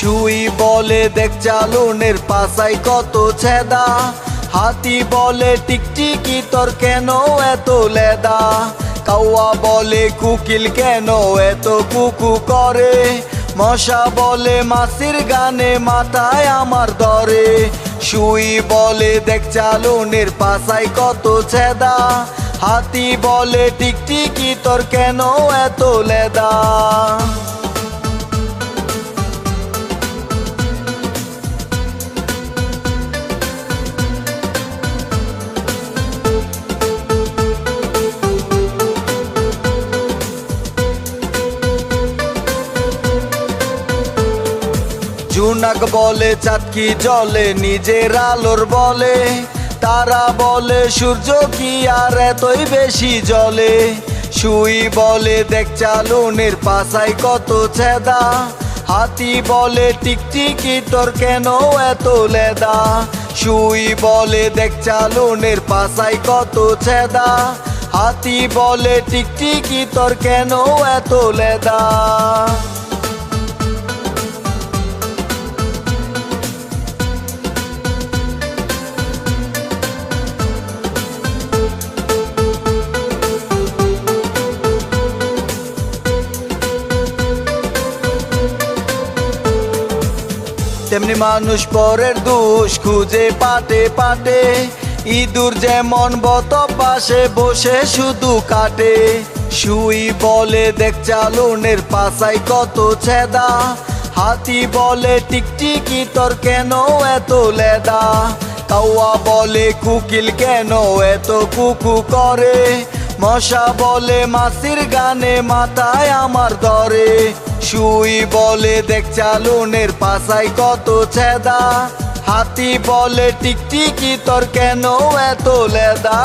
সুই বলে, দেখ চালুনের পাশাই কত ছেদা। হাতি বলে, টিকটিকি তোর কেন এত লেদা? কাউয়া বলে, কুকিল কেন এত কুকু করে? মশা বলে, মাসির গানে মাথায় আমার দরে। সুই বলে, দেখ চালুনের পাশাই কত ছেদা। হাতি বলে, টিকটিকি তোর কেন এত লেদা? জুনাক বলে চাতকি জলে, নিজের আলোর বলে। তারা বলে, সূর্য কি আর এতই বেশি জলে? সুই বলে, দেখ চালুনের পাশাই কত ছেদা হাতি বলে টিকটিকি তোর কেন এত লেদা? সুই বলে, দেখ চালুনের পাশাই কত ছেদা হাতি বলে টিকটিকি তোর কেন এত লেদা? তেমনি মানুষ পরের দোষ খুঁজে পাটে পাটে ইঁদুর যেমন বত পাশে বসে শুধু কাটে। শুই বলে দেখ চালুনের পাশাই কত ছেদা। হাতি বলে টিকটিকি তোর কেন এত লেদা? কাউয়া বলে কুকিল কেন এত কুকু করে? মশা বলে মাসির গানে মাথায় আমার দরে সুই বলে দেখ চালুনের পাশাই কত ছেদা। হাতি বলে টিকটিকি তোর কেন এত লেদা?